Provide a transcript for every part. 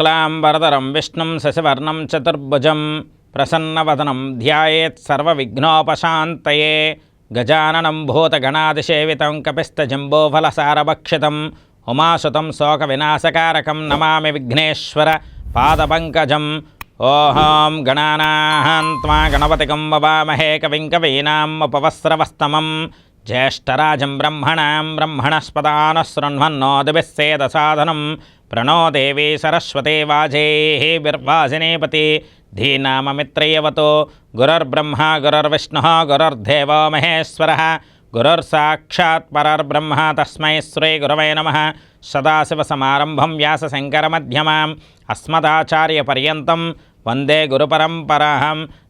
శుక్లాంబరధరం విష్ణుం శశివర్ణం చతుర్భుజం. ప్రసన్నవదనం ధ్యాయేత్ సర్వవిఘ్నోపశాంతయే. గజాననం భూతగణాదిసేవితం కపిస్తజంబోఫలసారభక్షితం ఉమాసుతం శోక వినాశకారకం నమామి విఘ్నేశ్వర పాదపంకజం. ఓహం గణానాహం గణపతికం వవామహే కవిం కవీనాం ఉపవస్రవస్తమం. జ్యేష్ఠరాజం బ్రహ్మణాం బ్రహ్మణస్పదాన శృణ్వన్నోదిభిస్సేదసాధనం ప్రణో దేవీ సరస్వతే వాజేः బిర్వాసినేపతి ధీనామమిత్రయవతో గురుర్బ్రహ్మ గురుర్విష్ణుः గురుర్దేవో మహేశ్వరः గురుర్సాక్షాత్ పరర్బ్రహ్మ తస్మై శ్రీ గురవే నమ సదాశివసమారంభం వ్యాసశంకరమధ్యమాం అస్మదాచార్యపర్యంతం వందే గురుపరంపరాహం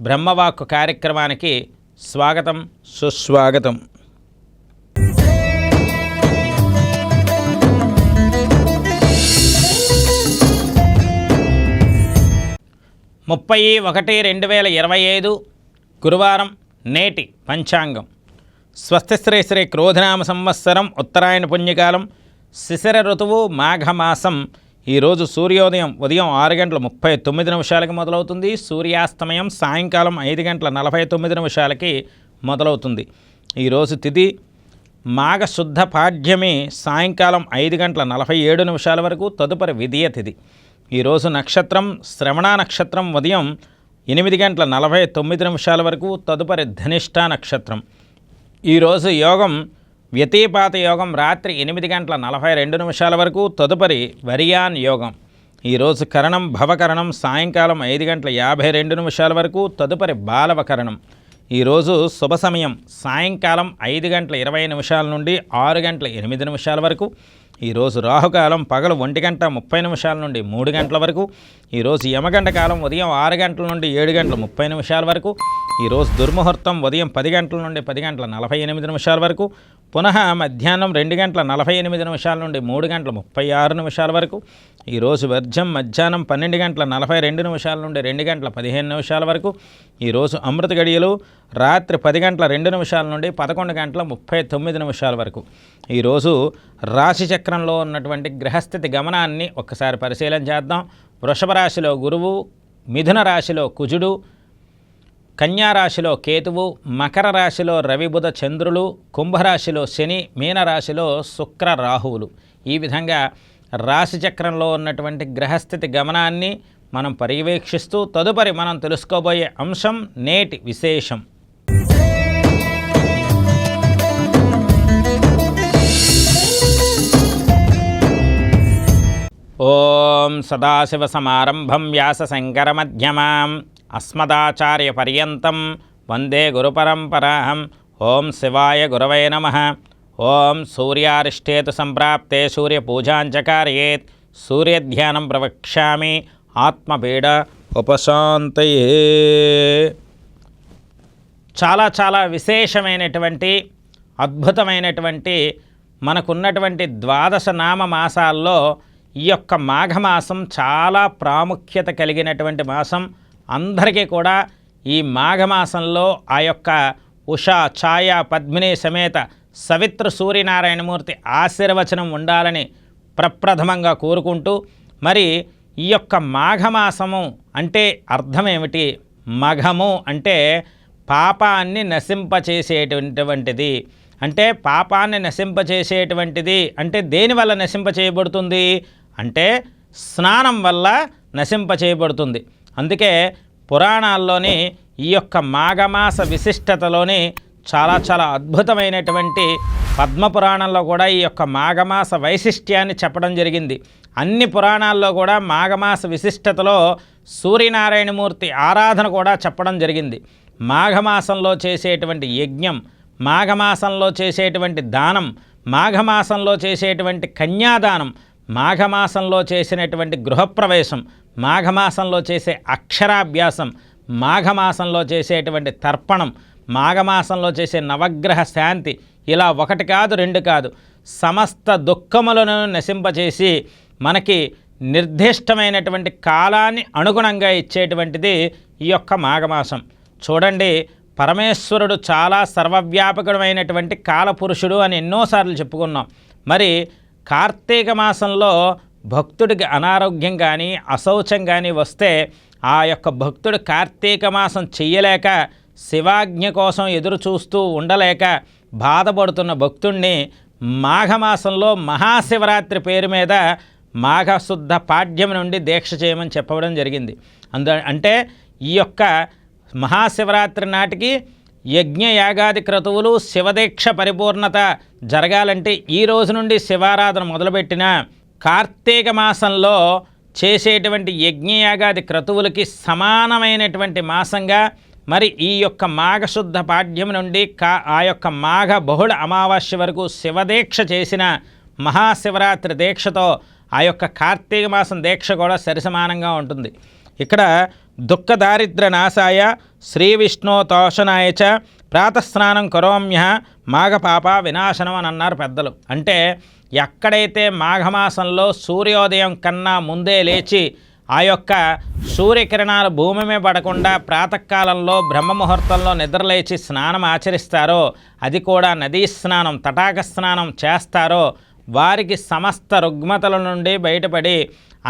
బ్రహ్మవాక్కు కార్యక్రమానికి స్వాగతం సుస్వాగతం. ముప్పై ఒకటి రెండు వేల ఇరవై ఐదు గురువారం నేటి పంచాంగం. స్వస్తిశ్రీ శ్రీ క్రోధనామ సంవత్సరం ఉత్తరాయణ పుణ్యకాలం శిశిర ఋతువు మాఘమాసం ఈరోజు సూర్యోదయం ఉదయం ఆరు గంటల ముప్పై తొమ్మిది నిమిషాలకి మొదలవుతుంది. సూర్యాస్తమయం సాయంకాలం ఐదు గంటల నలభై తొమ్మిది నిమిషాలకి మొదలవుతుంది. ఈరోజు తిథి మాఘశుద్ధ పాఠ్యమి సాయంకాలం ఐదు గంటల నలభై ఏడు నిమిషాల వరకు తదుపరి విధియ తిథి ఈరోజు నక్షత్రం శ్రవణ నక్షత్రం ఉదయం ఎనిమిది గంటల నలభై తొమ్మిది నిమిషాల వరకు తదుపరి ధనిష్ట నక్షత్రం. ఈరోజు యోగం వ్యతిపాత యోగం రాత్రి ఎనిమిది గంటల నలభై రెండు నిమిషాల వరకు తదుపరి వరియాన్ యోగం. ఈరోజు కరణం భవకరణం సాయంకాలం ఐదు గంటల యాభై రెండు నిమిషాల వరకు తదుపరి బాలవకరణం. ఈరోజు శుభ సమయం సాయంకాలం ఐదు గంటల ఇరవై నిమిషాల నుండి ఆరు గంటల ఎనిమిది నిమిషాల వరకు. ఈరోజు రాహుకాలం పగలు ఒంటి గంట ముప్పై నిమిషాల నుండి మూడు గంటల వరకు. ఈరోజు యమగంట కాలం ఉదయం ఆరు గంటల నుండి ఏడు గంటల ముప్పై నిమిషాల వరకు ఈరోజు దుర్ముహూర్తం ఉదయం పది గంటల నుండి పది గంటల నలభై ఎనిమిది నిమిషాల వరకు పునః మధ్యాహ్నం రెండు గంటల నలభై ఎనిమిది నిమిషాల నుండి మూడు గంటల ముప్పై ఆరు నిమిషాల వరకు ఈరోజు వర్జం మధ్యాహ్నం పన్నెండు గంటల నలభై రెండు నిమిషాల నుండి రెండు గంటల పదిహేను నిమిషాల వరకు ఈరోజు అమృత గడియలు రాత్రి పది గంటల రెండు నిమిషాల నుండి పదకొండు గంటల ముప్పై తొమ్మిది నిమిషాల వరకు. ఈరోజు రాశి చక్రంలో ఉన్నటువంటి గ్రహస్థితి గమనాన్ని ఒక్కసారి పరిశీలన చేద్దాం. వృషభ రాశిలో గురువు మిథున రాశిలో కుజుడు కన్యా రాశిలో కేతువు మకర రాశిలో రవిబుధ చంద్రులు కుంభరాశిలో శని మీనరాశిలో శుక్ర రాహువులు. ఈ విధంగా రాశి చక్రంలో ఉన్నటువంటి గ్రహస్థితి గమనాన్ని మనం పర్యవేక్షిస్తూ తదుపరి మనం తెలుసుకోబోయే అంశం నేటి విశేషం. ఓం సదాశివసమారంభం వ్యాసశంకరమధ్యమాం అస్మదాచార్యపర్యంతం వందే గురుపరంపరాహం. ఓం శివాయ గురవే నమ. ఓం సూర్యారిష్టేతు సంప్రాప్తే సూర్యపూజాంచకార్యేత్ సూర్యధ్యానం ప్రవక్ష్యామి ఆత్మపీడ ఉపశాంతయే. చాలా చాలా విశేషమైనటువంటి అద్భుతమైనటువంటి మనకున్నటువంటి ద్వాదశ నామ మాసాల్లో ఈ యొక్క మాఘమాసం చాలా ప్రాముఖ్యత కలిగినటువంటి మాసం. అందరికీ కూడా ఈ మాఘమాసంలో ఆ యొక్క ఉషా ఛాయ పద్మిని సమేత సవిత్ర సూర్యనారాయణమూర్తి ఆశీర్వచనం ఉండాలని ప్రప్రథమంగా కోరుకుంటూ మరి ఈ యొక్క మాఘమాసము అంటే అర్థం ఏమిటి మఘము అంటే పాపాన్ని నశింపచేసేటటువంటిది. అంటే పాపాన్ని నశింపచేసేటువంటిది అంటే దేనివల్ల నశింపచేయబడుతుంది? అంటే స్నానం వల్ల నశింపచేయబడుతుంది. అందుకే పురాణాల్లోని ఈ యొక్క మాఘమాస విశిష్టతలోని చాలా చాలా అద్భుతమైనటువంటి పద్మపురాణంలో కూడా ఈ యొక్క మాఘమాస వైశిష్ట్యాన్ని చెప్పడం జరిగింది. అన్ని పురాణాల్లో కూడా మాఘమాస విశిష్టతలో సూర్యనారాయణమూర్తి ఆరాధన కూడా చెప్పడం జరిగింది. మాఘమాసంలో చేసేటువంటి యజ్ఞం మాఘమాసంలో చేసేటువంటి దానం మాఘమాసంలో చేసేటువంటి కన్యాదానం మాఘమాసంలో చేసినటువంటి గృహప్రవేశం మాఘమాసంలో చేసే అక్షరాభ్యాసం మాఘమాసంలో చేసేటువంటి తర్పణం మాఘమాసంలో చేసే నవగ్రహ శాంతి ఇలా ఒకటి కాదు రెండు కాదు. సమస్త దుఃఖములను నశింపచేసి మనకి నిర్దిష్టమైనటువంటి కాలాన్ని అనుగుణంగా ఇచ్చేటువంటిది ఈ యొక్క మాఘమాసం. చూడండి పరమేశ్వరుడు చాలా సర్వవ్యాపకమైనటువంటి కాలపురుషుడు అని ఎన్నోసార్లు చెప్పుకున్నాం. మరి కార్తీక మాసంలో భక్తుడికి అనారోగ్యం కానీ అశౌచం కానీ వస్తే ఆ యొక్క భక్తుడు కార్తీక మాసం చెయ్యలేక శివాజ్ఞ కోసం ఎదురు చూస్తూ ఉండలేక బాధపడుతున్న భక్తుణ్ణి మాఘమాసంలో మహాశివరాత్రి పేరు మీద మాఘశుద్ధ పాడ్యం నుండి దీక్ష చేయమని చెప్పడం జరిగింది. అందు అంటే ఈ యొక్క మహాశివరాత్రి నాటికి యజ్ఞయాగాది క్రతువులు శివదీక్ష పరిపూర్ణత జరగాలంటే ఈ రోజు నుండి శివారాధన మొదలుపెట్టిన కార్తీక మాసంలో చేసేటువంటి యజ్ఞయాగాది క్రతువులకి సమానమైనటువంటి మాసంగా మరి ఈ యొక్క మాఘశుద్ధ పాఠ్యం నుండి కా ఆ యొక్క మాఘ బహుళ అమావాస్య వరకు శివదీక్ష చేసిన మహాశివరాత్రి దీక్షతో ఆ యొక్క కార్తీక మాసం దీక్ష కూడా సరిసమానంగా ఉంటుంది. ఇక్కడ దుఃఖ దారిద్ర నాశాయ శ్రీ విష్ణు తోషణాయ చ ప్రాతస్నానం కరోమ్య మాఘపాప వినాశనం అని అన్నారు పెద్దలు. అంటే ఎక్కడైతే మాఘమాసంలో సూర్యోదయం కన్నా ముందే లేచి ఆ యొక్క సూర్యకిరణాలు భూమి మీద పడకుండా ప్రాతకాలంలో బ్రహ్మముహూర్తంలో నిద్రలేచి స్నానం ఆచరిస్తారో అది కూడా నదీ స్నానం తటాక స్నానం చేస్తారో వారికి సమస్త రుగ్మతల నుండి బయటపడి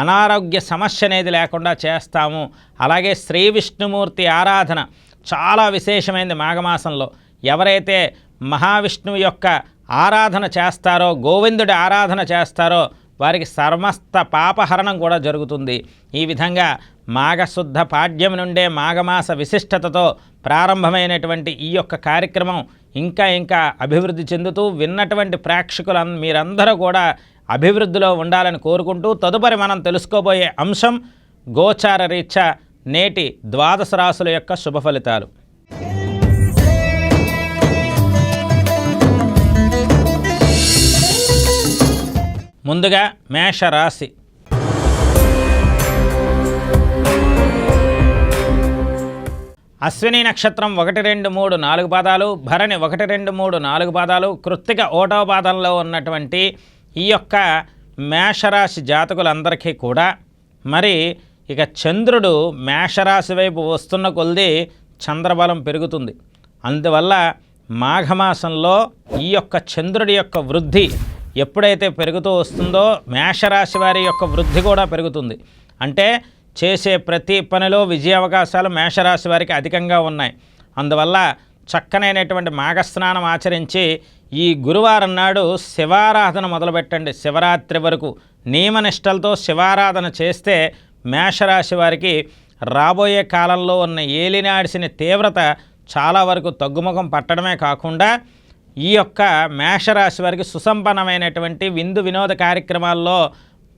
అనారోగ్య సమస్య అనేది లేకుండా చేస్తాము. అలాగే శ్రీ విష్ణుమూర్తి ఆరాధన చాలా విశేషమైనది మాఘమాసంలో. ఎవరైతే మహావిష్ణువు యొక్క ఆరాధన చేస్తారో గోవిందుడి ఆరాధన చేస్తారో వారికి సమస్త పాపహరణం కూడా జరుగుతుంది. ఈ విధంగా మాఘశుద్ధ పాడ్యం నుండే మాఘమాస విశిష్టతతో ప్రారంభమైనటువంటి ఈ యొక్క కార్యక్రమం ఇంకా ఇంకా అభివృద్ధి చెందుతూ విన్నటువంటి ప్రేక్షకులు మీరందరూ కూడా అభివృద్ధిలో ఉండాలని కోరుకుంటూ తదుపరి మనం తెలుసుకోబోయే అంశం గోచార రీత్యా నేటి ద్వాదశ రాశుల యొక్క శుభ ఫలితాలు. ముందుగా మేషరాశి. అశ్విని నక్షత్రం ఒకటి రెండు మూడు నాలుగు పాదాలు భరణి ఒకటి రెండు మూడు నాలుగు పాదాలు కృత్తిక ఓటో పాదంలో ఉన్నటువంటి ఈ యొక్క మేషరాశి జాతకులందరికీ కూడా మరి ఇక చంద్రుడు మేషరాశి వైపు వస్తున్న కొలది చంద్రబలం పెరుగుతుంది. అందువల్ల మాఘమాసంలో ఈ యొక్క చంద్రుడి యొక్క వృద్ధి ఎప్పుడైతే పెరుగుతూ వస్తుందో మేషరాశి వారి యొక్క వృద్ధి కూడా పెరుగుతుంది. అంటే చేసే ప్రతి పనిలో విజయ అవకాశాలు మేషరాశి వారికి అధికంగా ఉన్నాయి. అందువల్ల చక్కనైనటువంటి మాఘస్నానం ఆచరించి ఈ గురువారం నాడు శివారాధన మొదలుపెట్టండి. శివరాత్రి వరకు నియమనిష్టలతో శివారాధన చేస్తే మేషరాశి వారికి రాబోయే కాలంలో ఉన్న ఏలినాడిసిన తీవ్రత చాలా వరకు తగ్గుముఖం పట్టడమే కాకుండా ఈ యొక్క మేషరాశి వారికి సుసంపన్నమైనటువంటి విందు వినోద కార్యక్రమాల్లో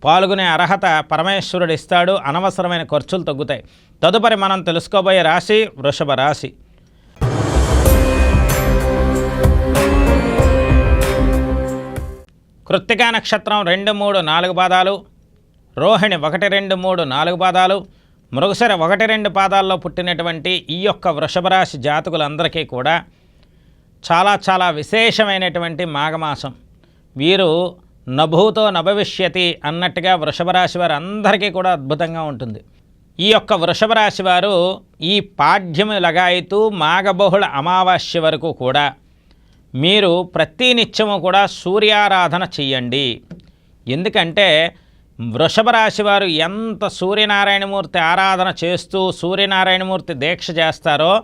పాల్గొనే అర్హత పరమేశ్వరుడు ఇస్తాడు. అనవసరమైన ఖర్చులు తగ్గుతాయి. తదుపరి మనం తెలుసుకోబోయే రాశి వృషభ రాశి. కృత్తికా నక్షత్రం రెండు మూడు నాలుగు పాదాలు రోహిణి ఒకటి రెండు మూడు నాలుగు పాదాలు మృగసర ఒకటి రెండు పాదాల్లో పుట్టినటువంటి ఈ యొక్క వృషభరాశి జాతకులందరికీ కూడా చాలా చాలా విశేషమైనటువంటి మాఘమాసం. వీరు నభూతో నభవిష్యతి అన్నట్టుగా వృషభరాశి వారు అందరికీ కూడా అద్భుతంగా ఉంటుంది. ఈ యొక్క వృషభరాశి వారు ఈ పాఠ్యము లగాయితూ మాఘబహుళ అమావాస్య వరకు కూడా మీరు ప్రతి నిత్యము కూడా సూర్యారాధన చెయ్యండి. ఎందుకంటే వృషభ రాశి వారు ఎంత సూర్యనారాయణమూర్తి ఆరాధన చేస్తూ సూర్యనారాయణమూర్తి దీక్ష చేస్తారో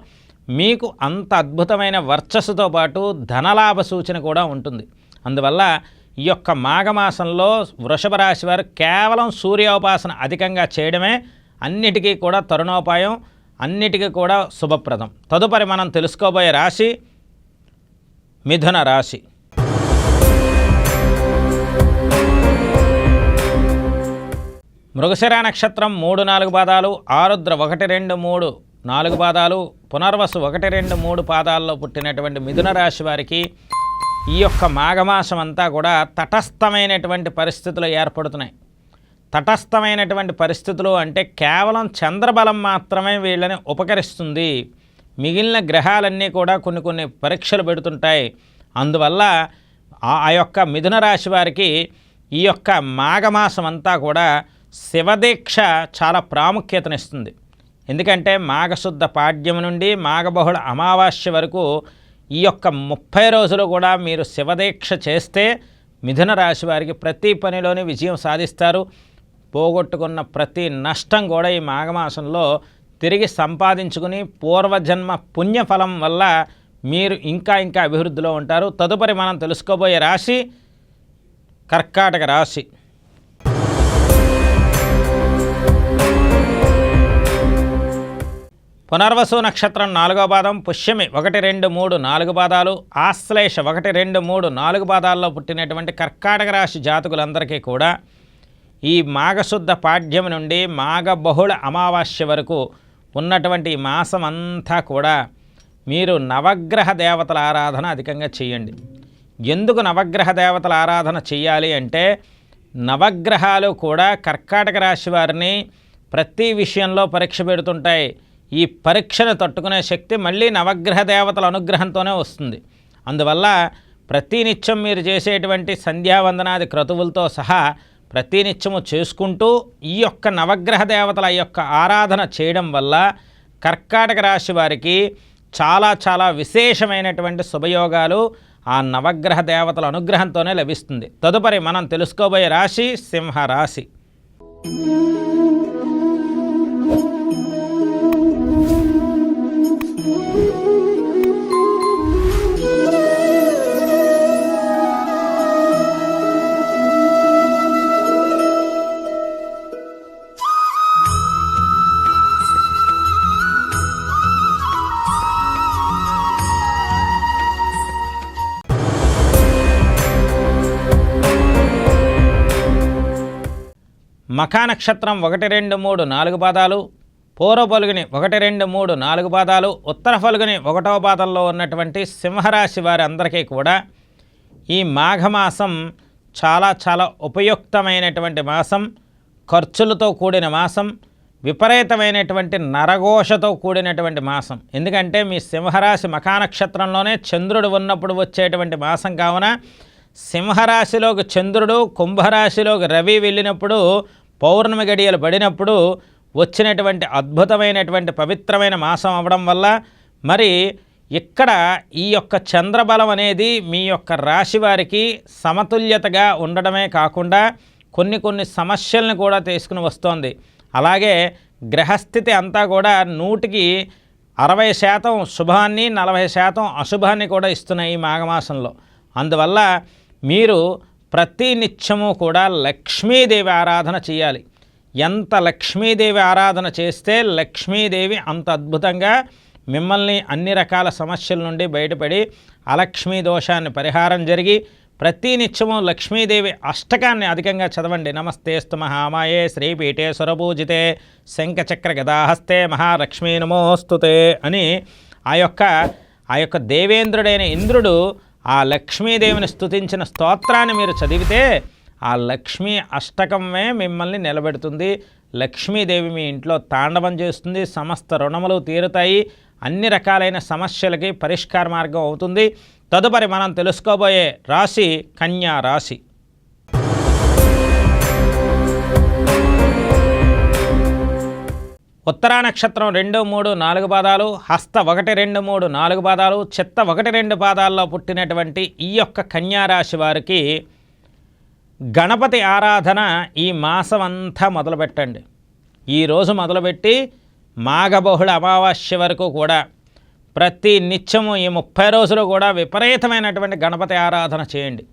మీకు అంత అద్భుతమైన వర్చస్సుతో పాటు ధనలాభ సూచన కూడా ఉంటుంది. అందువల్ల ఈ యొక్క మాఘమాసంలో వృషభ రాశి వారు కేవలం సూర్యోపాసన అధికంగా చేయడమే అన్నిటికీ కూడా తరుణోపాయం అన్నిటికీ కూడా శుభప్రదం. తదుపరి మనం తెలుసుకోబోయే రాశి మిథున రాశి. మృగశిర నక్షత్రం మూడు నాలుగు పాదాలు ఆరుద్ర ఒకటి రెండు మూడు నాలుగు పాదాలు పునర్వసు ఒకటి రెండు మూడు పాదాల్లో పుట్టినటువంటి మిథున రాశి వారికి ఈ యొక్క మాఘమాసం అంతా కూడా తటస్థమైనటువంటి పరిస్థితులు ఏర్పడుతున్నాయి. తటస్థమైనటువంటి పరిస్థితులు అంటే కేవలం చంద్రబలం మాత్రమే వీళ్ళని ఉపకరిస్తుంది. మిగిలిన గ్రహాలన్నీ కూడా కొన్ని కొన్ని పరీక్షలు పెడుతుంటాయి. అందువల్ల ఆ యొక్క మిథున రాశి వారికి ఈ యొక్క మాఘమాసం అంతా కూడా శివదీక్ష చాలా ప్రాముఖ్యతనిస్తుంది. ఎందుకంటే మాఘశుద్ధ పాడ్యం నుండి మాఘబహుళ అమావాస్య వరకు ఈ యొక్క ముప్పై రోజులు కూడా మీరు శివదీక్ష చేస్తే మిథున రాశి వారికి ప్రతి పనిలోని విజయం సాధిస్తారు. పోగొట్టుకున్న ప్రతి నష్టం కూడా ఈ మాఘమాసంలో తిరిగి సంపాదించుకుని పూర్వజన్మ పుణ్యఫలం వల్ల మీరు ఇంకా ఇంకా అభివృద్ధిలో ఉంటారు. తదుపరి మనం తెలుసుకోబోయే రాశి కర్కాటక రాశి. పునర్వసు నక్షత్రం నాలుగో పాదం పుష్యమి ఒకటి రెండు మూడు నాలుగు పాదాలు ఆశ్లేష ఒకటి రెండు మూడు నాలుగు పాదాల్లో పుట్టినటువంటి కర్కాటక రాశి జాతకులందరికీ కూడా ఈ మాఘశుద్ధ పాఠ్యం నుండి మాఘ బహుళ అమావాస్య వరకు ఉన్నటువంటి మాసం అంతా కూడా మీరు నవగ్రహ దేవతల ఆరాధన అధికంగా చేయండి. ఎందుకు నవగ్రహ దేవతల ఆరాధన చేయాలి అంటే నవగ్రహాలు కూడా కర్కాటక రాశి వారిని ప్రతి విషయంలో పరీక్ష పెడుతుంటాయి. ఈ పరీక్షను తట్టుకునే శక్తి మళ్ళీ నవగ్రహ దేవతల అనుగ్రహంతోనే వస్తుంది. అందువల్ల ప్రతినిత్యం మీరు చేసేటువంటి సంధ్యావందనాది క్రతువులతో సహా ప్రతినిత్యము చేసుకుంటూ ఈ యొక్క నవగ్రహ దేవతల యొక్క ఆరాధన చేయడం వల్ల కర్కాటక రాశి వారికి చాలా చాలా విశేషమైనటువంటి శుభయోగాలు ఆ నవగ్రహ దేవతల అనుగ్రహంతోనే లభిస్తుంది. తదుపరి మనం తెలుసుకోబోయే రాశి సింహ నక్షత్రం ఒకటి రెండు మూడు నాలుగు పాదాలు పూర్వ పలుగుని ఒకటి రెండు మూడు నాలుగు పాదాలు ఉత్తర పలుగుని ఒకటవ పాదంలో ఉన్నటువంటి సింహరాశి వారి అందరికీ కూడా ఈ మాఘమాసం చాలా చాలా ఉపయుక్తమైనటువంటి మాసం ఖర్చులతో కూడిన మాసం విపరీతమైనటువంటి నరఘోషతో కూడినటువంటి మాసం. ఎందుకంటే మీ సింహరాశి మఖా నక్షత్రంలోనే చంద్రుడు ఉన్నప్పుడు వచ్చేటువంటి మాసం కావున సింహరాశిలోకి చంద్రుడు కుంభరాశిలోకి రవి వెళ్ళినప్పుడు పౌర్ణమి గడియలు పడినప్పుడు వచ్చినటువంటి అద్భుతమైనటువంటి పవిత్రమైన మాసం అవడం వల్ల మరి ఇక్కడ ఈ యొక్క చంద్రబలం అనేది మీ యొక్క రాశి వారికి సమతుల్యతగా ఉండడమే కాకుండా కొన్ని కొన్ని సమస్యలను కూడా తీసుకుని వస్తోంది. అలాగే గ్రహస్థితి అంతా కూడా నూటికి అరవై శాతం శుభాన్ని నలభై శాతం అశుభాన్ని కూడా ఇస్తున్నాయి ఈ మాఘమాసంలో. అందువల్ల మీరు ప్రతి నిత్యము కూడా లక్ష్మీదేవి ఆరాధన చేయాలి. ఎంత లక్ష్మీదేవి ఆరాధన చేస్తే లక్ష్మీదేవి అంత అద్భుతంగా మిమ్మల్ని అన్ని రకాల సమస్యల నుండి బయటపడి అలక్ష్మీ దోషాన్ని పరిహారం జరిగి ప్రతి నిత్యము లక్ష్మీదేవి అష్టకాన్ని అధికంగా చదవండి. నమస్తేస్తు మహామాయే శ్రీపీఠే స్వరపూజితే శంఖచక్ర గదాహస్తే మహాలక్ష్మీ నమోస్తుతే అని ఆ యొక్క ఆ యొక్క దేవేంద్రుడైన ఇంద్రుడు ఆ లక్ష్మీదేవిని స్థుతించిన స్తోత్రాన్ని మీరు చదివితే ఆ లక్ష్మీ అష్టకమే మిమ్మల్ని నిలబెడుతుంది. లక్ష్మీదేవి మీ ఇంట్లో తాండవం చేస్తుంది. సమస్త రుణములు తీరుతాయి. అన్ని రకాలైన సమస్యలకి పరిష్కార మార్గం అవుతుంది. తదుపరి మనం తెలుసుకోబోయే రాశి కన్యా రాశి. ఉత్తరా నక్షత్రం రెండు మూడు నాలుగు పాదాలు హస్త ఒకటి రెండు మూడు నాలుగు పాదాలు చిత్త ఒకటి రెండు పాదాల్లో పుట్టినటువంటి ఈ యొక్క కన్యారాశి వారికి గణపతి ఆరాధన ఈ మాసం అంతా మొదలుపెట్టండి ఈరోజు మొదలుపెట్టి మాఘబహుళ అమావాస్య వరకు కూడా ప్రతి నిత్యము ఈ ముప్పై రోజులు కూడా విపరీతమైనటువంటి గణపతి ఆరాధన చేయండి.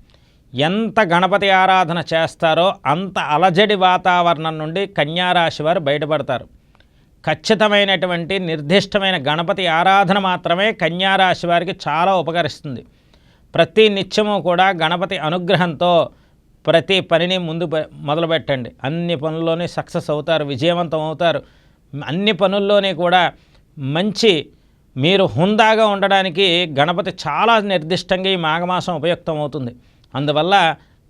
ఎంత గణపతి ఆరాధన చేస్తారో అంత అలజడి వాతావరణం నుండి కన్యారాశి వారు బయటపడతారు. ఖచ్చితమైనటువంటి నిర్దిష్టమైన గణపతి ఆరాధన మాత్రమే కన్యారాశి వారికి చాలా ఉపకరిస్తుంది. ప్రతి నిత్యము కూడా గణపతి అనుగ్రహంతో ప్రతి పనిని ముందు మొదలుపెట్టండి అన్ని పనుల్లోనే సక్సెస్ అవుతారు విజయవంతం అవుతారు. అన్ని పనుల్లోనే కూడా మంచి మీరు హుందాగా ఉండడానికి గణపతి చాలా నిర్దిష్టంగా ఈ మాఘమాసం ఉపయుక్తం అవుతుంది అందువల్ల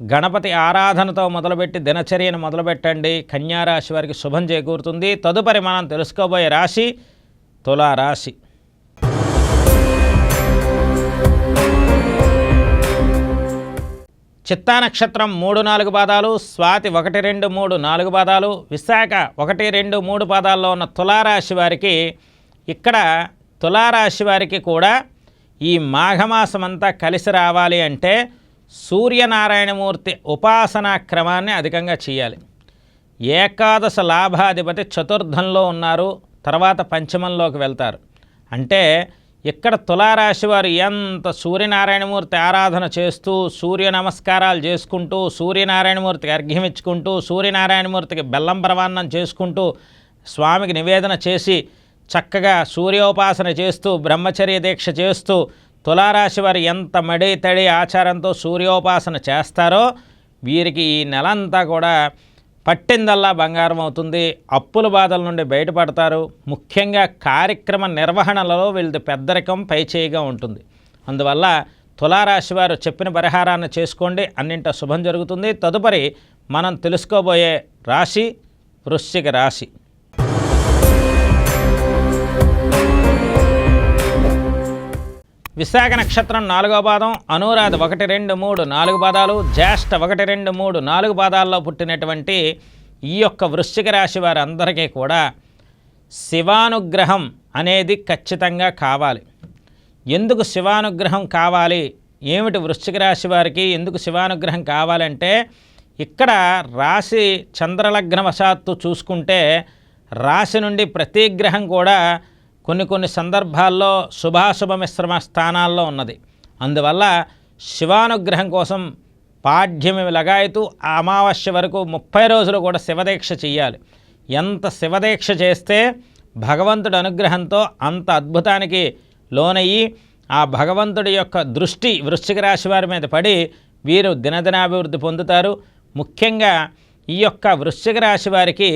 గణపతి ఆరాధనతో మొదలుపెట్టి దినచర్యను మొదలుపెట్టండి. కన్యారాశి వారికి శుభం చేకూరుతుంది. తదుపరి మనం తెలుసుకోబోయే రాశి తులారాశి. చిత్తా నక్షత్రం మూడు నాలుగు పాదాలు స్వాతి ఒకటి రెండు మూడు నాలుగు పాదాలు విశాఖ ఒకటి రెండు మూడు పాదాల్లో ఉన్న తులారాశి వారికి ఇక్కడ తులారాశి వారికి కూడా ఈ మాఘమాసం అంతా కలిసి రావాలి అంటే సూర్యనారాయణమూర్తి ఉపాసనా క్రమాన్ని అధికంగా చేయాలి. ఏకాదశ లాభాధిపతి చతుర్థంలో ఉన్నారు తర్వాత పంచమంలోకి వెళ్తారు. అంటే ఇక్కడ తులారాశి వారు ఎంత సూర్యనారాయణమూర్తి ఆరాధన చేస్తూ సూర్య నమస్కారాలు చేసుకుంటూ సూర్యనారాయణమూర్తికి అర్ఘ్యం ఇచ్చుకుంటూ సూర్యనారాయణమూర్తికి బెల్లం ప్రవాన్నం చేసుకుంటూ స్వామికి నివేదన చేసి చక్కగా సూర్యోపాసన చేస్తూ బ్రహ్మచర్య దీక్ష చేస్తూ తులారాశి వారు ఎంత మడి తడి ఆచారంతో సూర్యోపాసన చేస్తారో వీరికి ఈ నెలంతా కూడా పట్టిందల్లా బంగారం అవుతుంది. అప్పుల బాధల నుండి బయటపడతారు. ముఖ్యంగా కార్యక్రమ నిర్వహణలలో వీళ్ళది పెద్దరికం పైచేయిగా ఉంటుంది. అందువల్ల తులారాశి వారు చెప్పిన పరిహారాన్ని చేసుకోండి. అన్నింట శుభం జరుగుతుంది. తదుపరి మనం తెలుసుకోబోయే రాశి వృశ్చిక రాశి. విశాఖ నక్షత్రం నాలుగో పాదం అనురాధ ఒకటి రెండు మూడు నాలుగు పాదాలు జ్యేష్ఠ ఒకటి రెండు మూడు నాలుగు పాదాల్లో పుట్టినటువంటి ఈ యొక్క వృశ్చిక రాశి వారందరికీ కూడా శివానుగ్రహం అనేది ఖచ్చితంగా కావాలి. ఎందుకు శివానుగ్రహం కావాలి? ఏమిటి వృశ్చిక రాశి వారికి ఎందుకు శివానుగ్రహం కావాలంటే ఇక్కడ రాశి చంద్రలగ్నవశాత్తు చూసుకుంటే రాశి నుండి ప్రతి గ్రహం కూడా కొన్ని కొన్ని సందర్భాల్లో శుభాశుభ మిశ్రమ స్థానాల్లో ఉన్నది. అందువల్ల శివానుగ్రహం కోసం పాఠ్యమి లగాయతూ అమావాస్య వరకు ముప్పై రోజులు కూడా శివదీక్ష చెయ్యాలి. ఎంత శివదీక్ష చేస్తే భగవంతుడి అనుగ్రహంతో అంత అద్భుతానికి లోనయ్యి ఆ భగవంతుడి యొక్క దృష్టి వృశ్చిక రాశి వారి మీద పడి వీరు దినదినాభివృద్ధి పొందుతారు. ముఖ్యంగా ఈ యొక్క వృశ్చిక రాశి వారికి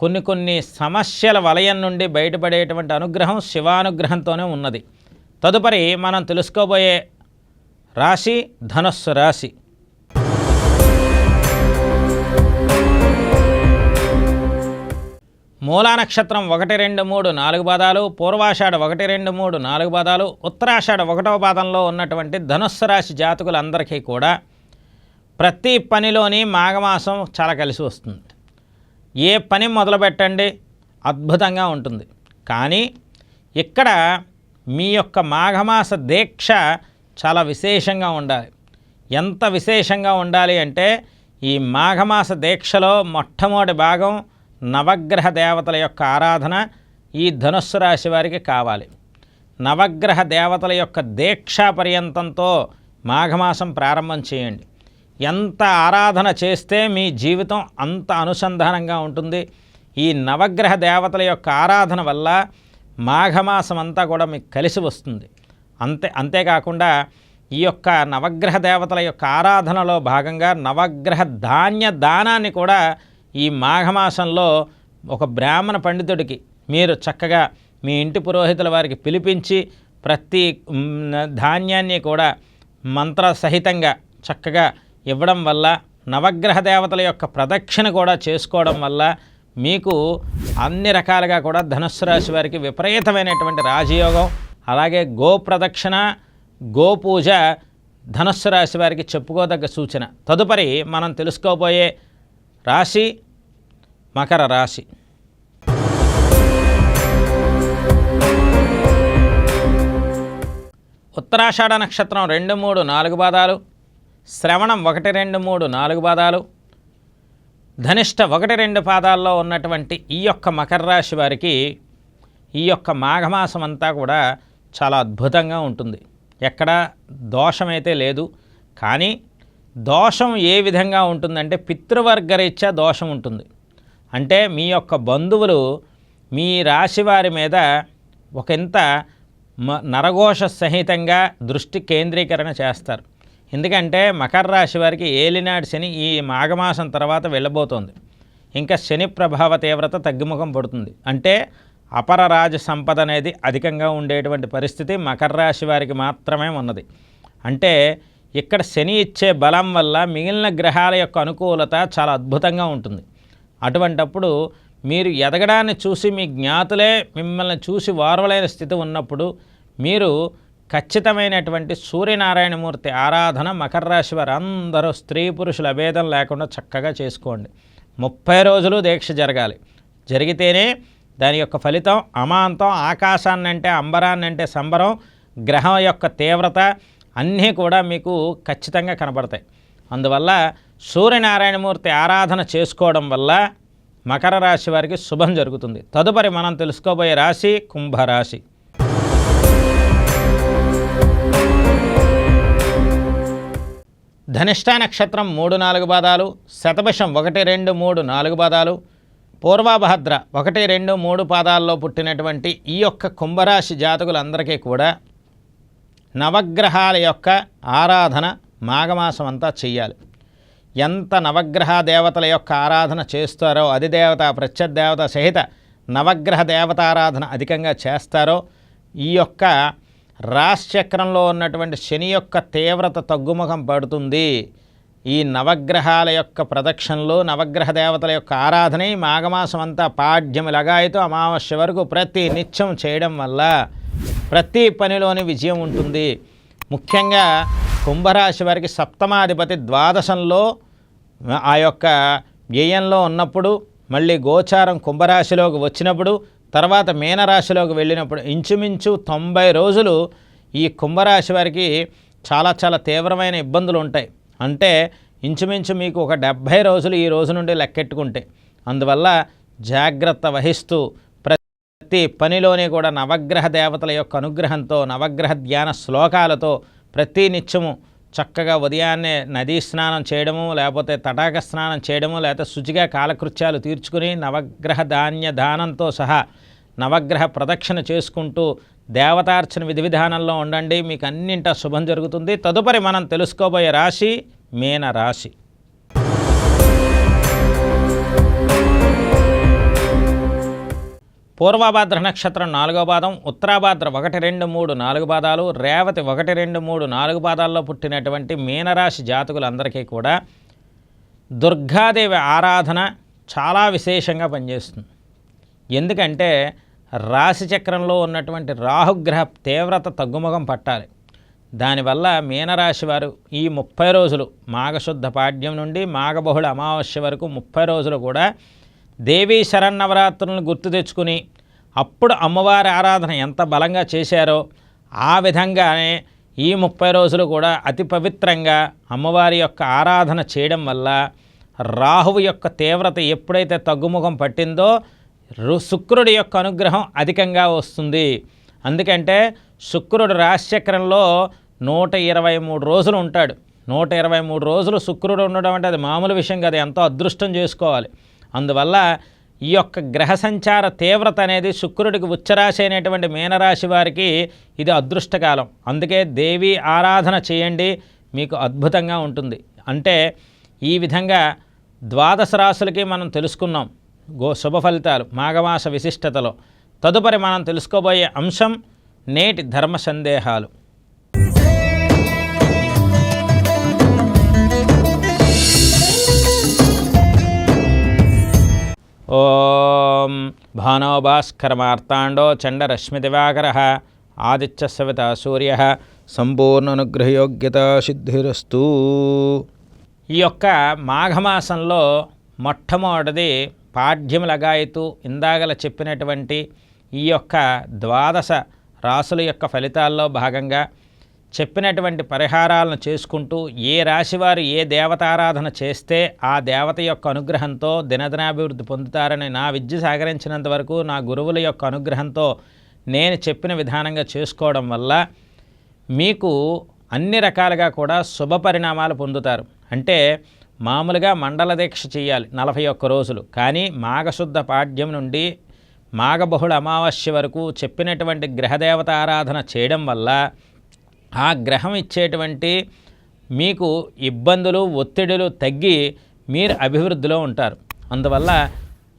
కొన్ని కొన్ని సమస్యల వలయం నుండి బయటపడేటువంటి అనుగ్రహం శివానుగ్రహంతోనే ఉన్నది. తదుపరి మనం తెలుసుకోబోయే రాశి ధనుస్సు రాశి. మూలా నక్షత్రం ఒకటి రెండు మూడు నాలుగు పాదాలు పూర్వాషాఢ ఒకటి రెండు మూడు నాలుగు పాదాలు ఉత్తరాషాఢ ఒకటవ పాదంలో ఉన్నటువంటి ధనుస్సు రాశి జాతకులందరికీ కూడా ప్రతి పనిలోని మాఘమాసం చాలా కలిసి వస్తుంది. ఏ పని మొదలుపెట్టండి? అద్భుతంగా ఉంటుంది. కానీ ఇక్కడ మీ యొక్క మాఘమాస దీక్ష చాలా విశేషంగా ఉండాలి. ఎంత విశేషంగా ఉండాలి అంటే ఈ మాఘమాస దీక్షలో మొట్టమొదటి భాగం నవగ్రహ దేవతల యొక్క ఆరాధన ఈ ధనుస్సు రాశి వారికి కావాలి. నవగ్రహ దేవతల యొక్క దీక్షా పర్యంతంతో మాఘమాసం ప్రారంభం చేయండి. ఎంత ఆరాధన చేస్తే మీ జీవితం అంత అనుసంధానంగా ఉంటుంది? ఈ నవగ్రహ దేవతల యొక్క ఆరాధన వల్ల మాఘమాసం అంతా కూడా మీకు కలిసి వస్తుంది. అంతే అంతేకాకుండా ఈ యొక్క నవగ్రహ దేవతల యొక్క ఆరాధనలో భాగంగా నవగ్రహ ధాన్య దానాన్ని కూడా ఈ మాఘమాసంలో ఒక బ్రాహ్మణ పండితుడికి మీరు చక్కగా మీ ఇంటి పురోహితుల వారికి పిలిపించి ప్రతి ధాన్యాన్ని కూడా మంత్ర సహితంగా చక్కగా ఇవ్వడం వల్ల నవగ్రహ దేవతల యొక్క ప్రదక్షిణ కూడా చేసుకోవడం వల్ల మీకు అన్ని రకాలుగా కూడా ధనుస్సు రాశి వారికి విపరీతమైనటువంటి రాజయోగం అలాగే గో ప్రదక్షిణ గోపూజ ధనుస్సు రాశి వారికి చెప్పుకోదగ్గ సూచన. తదుపరి మనం తెలుసుకోబోయే రాశి మకర రాశి. ఉత్తరాషాఢ నక్షత్రం రెండు మూడు నాలుగు పాదాలు. శ్రవణం ఒకటి రెండు మూడు నాలుగు పాదాలు ధనిష్ట ఒకటి రెండు పాదాల్లో ఉన్నటువంటి ఈ యొక్క మకర రాశి వారికి ఈ యొక్క మాఘమాసం అంతా కూడా చాలా అద్భుతంగా ఉంటుంది. ఎక్కడ దోషమైతే లేదు కానీ దోషం ఏ విధంగా ఉంటుందంటే పితృవర్గరీత్యా దోషం ఉంటుంది. అంటే మీ యొక్క బంధువులు మీ రాశి వారి మీద ఒకంత మ- నరఘోష సహితంగా దృష్టి కేంద్రీకరణ చేస్తారు. ఎందుకంటే మకర రాశి వారికి ఏలినాడు శని ఈ మాఘమాసం తర్వాత వెళ్ళబోతోంది. ఇంకా శని ప్రభావ తీవ్రత తగ్గుముఖం పడుతుంది. అంటే అపర రాజ సంపద అనేది అధికంగా ఉండేటువంటి పరిస్థితి మకర రాశి వారికి మాత్రమే ఉన్నది. అంటే ఇక్కడ శని ఇచ్చే బలం వల్ల మిగిలిన గ్రహాల యొక్క అనుకూలత చాలా అద్భుతంగా ఉంటుంది. అటువంటప్పుడు మీరు ఎదగడాన్ని చూసి మీ జ్ఞాతులే మిమ్మల్ని చూసి వారవలైన స్థితి ఉన్నప్పుడు మీరు ఖచ్చితమైనటువంటి సూర్యనారాయణమూర్తి ఆరాధన మకర రాశి వారు అందరూ స్త్రీ పురుషుల అభేదం లేకుండా చక్కగా చేసుకోండి. ముప్పై రోజులు దీక్ష జరగాలి. జరిగితేనే దాని యొక్క ఫలితం అమాంతం ఆకాశాన్ని అంటే అంబరాన్ని అంటే సంబరం గ్రహం యొక్క తీవ్రత అన్నీ కూడా మీకు ఖచ్చితంగా కనబడతాయి. అందువల్ల సూర్యనారాయణమూర్తి ఆరాధన చేసుకోవడం వల్ల మకర రాశి వారికి శుభం జరుగుతుంది. తదుపరి మనం తెలుసుకోబోయే రాశి కుంభరాశి. ధనిష్ట నక్షత్రం మూడు నాలుగు పాదాలు శతభషం ఒకటి రెండు మూడు నాలుగు పాదాలు పూర్వభద్ర ఒకటి రెండు మూడు పాదాల్లో పుట్టినటువంటి ఈ యొక్క కుంభరాశి జాతకులందరికీ కూడా నవగ్రహాల యొక్క ఆరాధన మాఘమాసం అంతా చెయ్యాలి. ఎంత నవగ్రహ దేవతల యొక్క ఆరాధన చేస్తారో అధిదేవత ప్రత్యదేవత సహిత నవగ్రహ దేవతారాధన అధికంగా చేస్తారో ఈ యొక్క రాశిచక్రంలో ఉన్నటువంటి శని యొక్క తీవ్రత తగ్గుముఖం పడుతుంది. ఈ నవగ్రహాల యొక్క ప్రదక్షిణలు నవగ్రహ దేవతల యొక్క ఆరాధన మాఘమాసం అంతా పాడ్యము లగాయితో అమావాస్య వరకు ప్రతి నిత్యం చేయడం వల్ల ప్రతి పనిలోని విజయం ఉంటుంది. ముఖ్యంగా కుంభరాశి వారికి సప్తమాధిపతి ద్వాదశంలో ఆ యొక్క వ్యయంలో ఉన్నప్పుడు మళ్ళీ గోచారం కుంభరాశిలోకి వచ్చినప్పుడు తర్వాత మీనరాశిలోకి వెళ్ళినప్పుడు ఇంచుమించు తొంభై రోజులు ఈ కుంభరాశి వారికి చాలా చాలా తీవ్రమైన ఇబ్బందులు ఉంటాయి. అంటే ఇంచుమించు మీకు ఒక డెబ్భై రోజులు ఈ రోజు నుండి లెక్కెట్టుకుంటే అందువల్ల జాగ్రత్త వహిస్తూ ప్రతి పనిలోనే కూడా నవగ్రహ దేవతల యొక్క అనుగ్రహంతో నవగ్రహ ధ్యాన శ్లోకాలతో ప్రతి నిత్యము చక్కగా ఉదయాన్నే నదీ స్నానం చేయడము లేకపోతే తటాక స్నానం చేయడము లేకపోతే శుచిగా కాలకృత్యాలు తీర్చుకుని నవగ్రహ ధాన్య దానంతో సహా నవగ్రహ ప్రదక్షిణ చేసుకుంటూ దేవతార్చన విధి విధానంలో ఉండండి. మీకు అన్నింటా శుభం జరుగుతుంది. తదుపరి మనం తెలుసుకోబోయే రాశి మీన రాశి పూర్వభాద్ర నక్షత్రం నాలుగో పాదం ఉత్తరాభాద్ర ఒకటి రెండు మూడు నాలుగు పాదాలు రేవతి ఒకటి రెండు మూడు నాలుగు పాదాల్లో పుట్టినటువంటి మీనరాశి జాతకులందరికీ కూడా దుర్గాదేవి ఆరాధన చాలా విశేషంగా పనిచేస్తుంది. ఎందుకంటే రాశి చక్రంలో ఉన్నటువంటి రాహుగ్రహ తీవ్రత తగ్గుముఖం పట్టాలి. దానివల్ల మీనరాశి వారు ఈ ముప్పై రోజులు మాఘశుద్ధ పాడ్యం నుండి మాఘబహుళ అమావాస్య వరకు ముప్పై రోజులు కూడా దేవీ శరన్నవరాత్రులను గుర్తు తెచ్చుకుని అప్పుడు అమ్మవారి ఆరాధన ఎంత బలంగా చేశారో ఆ విధంగానే ఈ ముప్పై రోజులు కూడా అతి పవిత్రంగా అమ్మవారి యొక్క ఆరాధన చేయడం వల్ల రాహువు యొక్క తీవ్రత ఎప్పుడైతే తగ్గుముఖం పట్టిందో రు- శుక్రుడి యొక్క అనుగ్రహం అధికంగా వస్తుంది. అందుకంటే శుక్రుడు రాశిచక్రంలో నూట ఇరవై మూడు రోజులు ఉంటాడు. నూట ఇరవై మూడు రోజులు శుక్రుడు ఉండడం అంటే అది మామూలు విషయం కదా ఎంతో అదృష్టం చేసుకోవాలి. అందువల్ల ఈ యొక్క గ్రహ సంచార తీవ్రత అనేది శుక్రుడికి ఉచ్చరాశి అయినటువంటి మీనరాశి వారికి ఇది అదృష్టకాలం. అందుకే దేవి ఆరాధన చేయండి మీకు అద్భుతంగా ఉంటుంది. అంటే ఈ విధంగా ద్వాదశ రాశులకి మనం తెలుసుకున్నాం గో శుభ ఫలితాలు మాఘమాస విశిష్టతలో. తదుపరి మనం తెలుసుకోబోయే అంశం నేటి ధర్మ సందేహాలు. ఓం భానోభాస్కరమార్తాండో భాస్కర చండరశ్మిదివాకర ఆదిత్య సవిత సూర్య సంపూర్ణనుగ్రహయోగ్యత సిద్ధిరస్తు ఈ యొక్క మాఘమాసంలో మొట్టమొదటిది పాఠ్యం లగాయతు ఇందాగల చెప్పినటువంటి ఈ యొక్క ద్వాదశ రాసుల యొక్క ఫలితాల్లో భాగంగా చెప్పినటువంటి పరిహారాలను చేసుకుంటూ ఏ రాశివారు ఏ దేవతారాధన చేస్తే ఆ దేవత యొక్క అనుగ్రహంతో దినదినాభివృద్ధి పొందుతారని నా విద్య సహకరించినంత వరకు నా గురువుల యొక్క అనుగ్రహంతో నేను చెప్పిన విధానంగా చేసుకోవడం వల్ల మీకు అన్ని రకాలుగా కూడా శుభ పరిణామాలు పొందుతారు. అంటే మామూలుగా మండల దీక్ష చేయాలి నలభై ఒక్క రోజులు. కానీ మాఘశుద్ధ పాడ్యం నుండి మాఘబహుళ అమావాస్య వరకు చెప్పినటువంటి గ్రహదేవత ఆరాధన చేయడం వల్ల ఆ గ్రహం ఇచ్చేటువంటి మీకు ఇబ్బందులు ఒత్తిడులు తగ్గి మీరు అభివృద్ధిలో ఉంటారు. అందువల్ల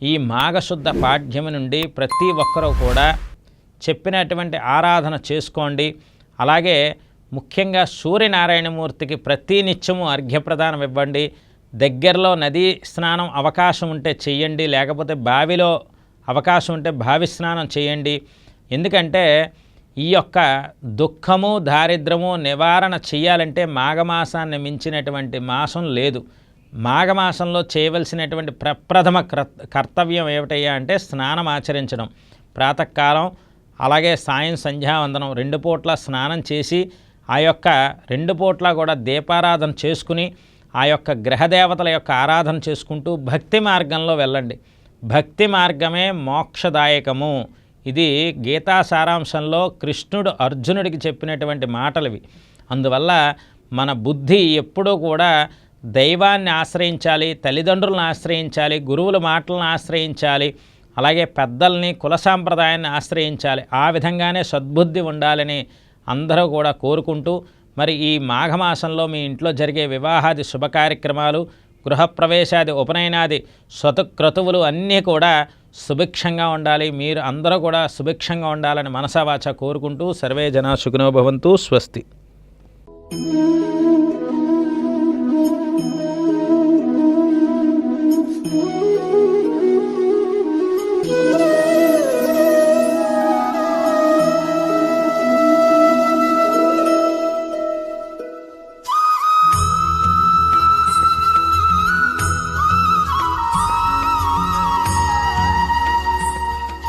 ఈ మాఘశుద్ధ పాఠ్యం నుండి ప్రతి ఒక్కరూ కూడా చెప్పినటువంటి ఆరాధన చేసుకోండి. అలాగే ముఖ్యంగా సూర్యనారాయణమూర్తికి ప్రతి నిత్యము అర్ఘ్యప్రదానం ఇవ్వండి. దగ్గరలో నదీ స్నానం అవకాశం ఉంటే చేయండి. లేకపోతే బావిలో అవకాశం ఉంటే బావి స్నానం చేయండి. ఎందుకంటే ఈ యొక్క దుఃఖము దారిద్రము నివారణ చేయాలంటే మాఘమాసాన్ని మించినటువంటి మాసం లేదు. మాఘమాసంలో చేయవలసినటువంటి ప్రప్రథమ కర్తవ్యం ఏమిటయ్యా అంటే స్నానం ఆచరించడం. ప్రాతకాలం అలాగే సాయం సంధ్యావందనం రెండు పూట్ల స్నానం చేసి ఆ యొక్క రెండు పూట్ల కూడా దీపారాధన చేసుకుని ఆ యొక్క గ్రహదేవతల యొక్క ఆరాధన చేసుకుంటూ భక్తి మార్గంలో వెళ్ళండి. భక్తి మార్గమే మోక్షదాయకము. ఇది గీతా సారాంశంలో కృష్ణుడు అర్జునుడికి చెప్పినటువంటి మాటలవి. అందువల్ల మన బుద్ధి ఎప్పుడూ కూడా దైవాన్ని ఆశ్రయించాలి తల్లిదండ్రులను ఆశ్రయించాలి గురువుల మాటలను ఆశ్రయించాలి అలాగే పెద్దల్ని కుల సాంప్రదాయాన్ని ఆశ్రయించాలి. ఆ విధంగానే సద్బుద్ధి ఉండాలని అందరూ కూడా కోరుకుంటూ మరి ఈ మాఘమాసంలో మీ ఇంట్లో జరిగే వివాహాది శుభ కార్యక్రమాలు గృహప్రవేశాది ఉపనయనాది స్వతక్రతువులు అన్నీ కూడా సుభిక్షంగా ఉండాలి. మీరు అందరూ కూడా సుభిక్షంగా ఉండాలని మనసావాచ కోరుకుంటూ సర్వే జనా సుఖినో భవంతు. స్వస్తి. thank you